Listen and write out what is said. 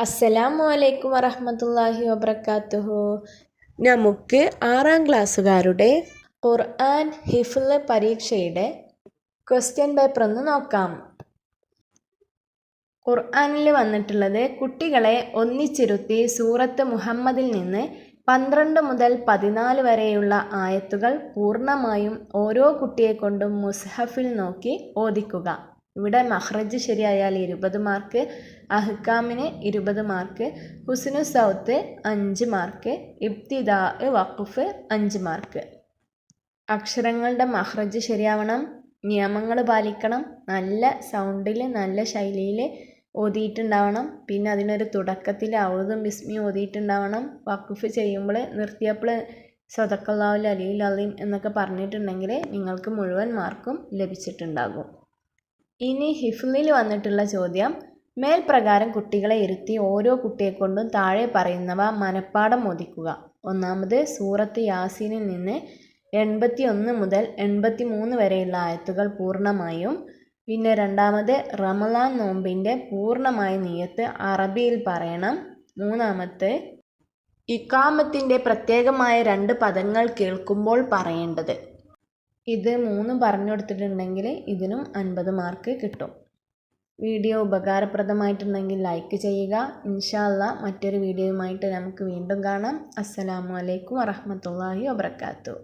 അസ്സലാമു അലൈക്കും വറഹമത്തല്ലാഹി വബർക്കാത്തുഹു നമുക്ക് ആറാം ക്ലാസ്സുകാരുടെ ഖുർആൻ ഹിഫ്ള് പരീക്ഷയുടെ ക്വസ്റ്റ്യൻ പേപ്പർ ഒന്ന് നോക്കാം. ഖുർആനിൽ വന്നിട്ടുള്ളത് കുട്ടികളെ ഒന്നിച്ചിരുത്തി സൂറത്ത് മുഹമ്മദിൽ നിന്ന് പന്ത്രണ്ട് മുതൽ പതിനാല് വരെയുള്ള ആയത്തുകൾ പൂർണമായും ഓരോ കുട്ടിയെ കൊണ്ടും മുസ്ഹഫിൽ നോക്കി ഓദിക്കുക ഇവിടെ മഹ്റജ് ശരിയായാൽ ഇരുപത് മാർക്ക് അഹ്കാമിന് ഇരുപത് മാർക്ക് ഹുസ്നു സൗത്ത് അഞ്ച് മാർക്ക് ഇബ്തിദാ വഖുഫ് അഞ്ച് മാർക്ക്. അക്ഷരങ്ങളുടെ മഹ്റജ് ശരിയാവണം നിയമങ്ങൾ പാലിക്കണം നല്ല സൗണ്ടിൽ നല്ല ശൈലിയിൽ ഓതിയിട്ടുണ്ടാവണം പിന്നെ അതിനൊരു തുടക്കത്തിൽ ഔദും ബിസ്മി ഓതിയിട്ടുണ്ടാവണം വഖുഫ് ചെയ്യുമ്പോൾ നിർത്തിയപ്പോൾ സ്വതക്കല്ലാവുൽ അലിയിൽ അലീം എന്നൊക്കെ പറഞ്ഞിട്ടുണ്ടെങ്കിൽ നിങ്ങൾക്ക് മുഴുവൻ മാർക്കും ലഭിച്ചിട്ടുണ്ടാകും. ഇനി ഹിഫ്ലിൽ വന്നിട്ടുള്ള ചോദ്യം മേൽപ്രകാരം കുട്ടികളെ ഇരുത്തി ഓരോ കുട്ടിയെക്കൊണ്ടും താഴെ പറയുന്നവ മനഃപ്പാടം മോദിക്കുക. ഒന്നാമത് സൂറത്ത് യാസീനിൽ നിന്ന് എൺപത്തി ഒന്ന് മുതൽ എൺപത്തി മൂന്ന് വരെയുള്ള ആയത്തുകൾ പൂർണമായും പിന്നെ രണ്ടാമത് റമലാൻ നോമ്പിന്റെ പൂർണമായ നീയത്ത് അറബിയിൽ പറയണം. മൂന്നാമത്തെ ഇക്കാമത്തിന്റെ പ്രത്യേകമായ രണ്ട് പദങ്ങൾ കേൾക്കുമ്പോൾ പറയേണ്ടത്. ഇത് മൂന്നും പറഞ്ഞു കൊടുത്തിട്ടുണ്ടെങ്കിൽ ഇതിനും അൻപത് മാർക്ക് കിട്ടും. വീഡിയോ ഉപകാരപ്രദമായിട്ടുണ്ടെങ്കിൽ ലൈക്ക് ചെയ്യുക. ഇൻഷാല്ല മറ്റൊരു വീഡിയോയുമായിട്ട് നമുക്ക് വീണ്ടും കാണാം. അസ്സലാമു അലൈക്കും വറഹമത്തല്ലാഹി വബർക്കാത്തു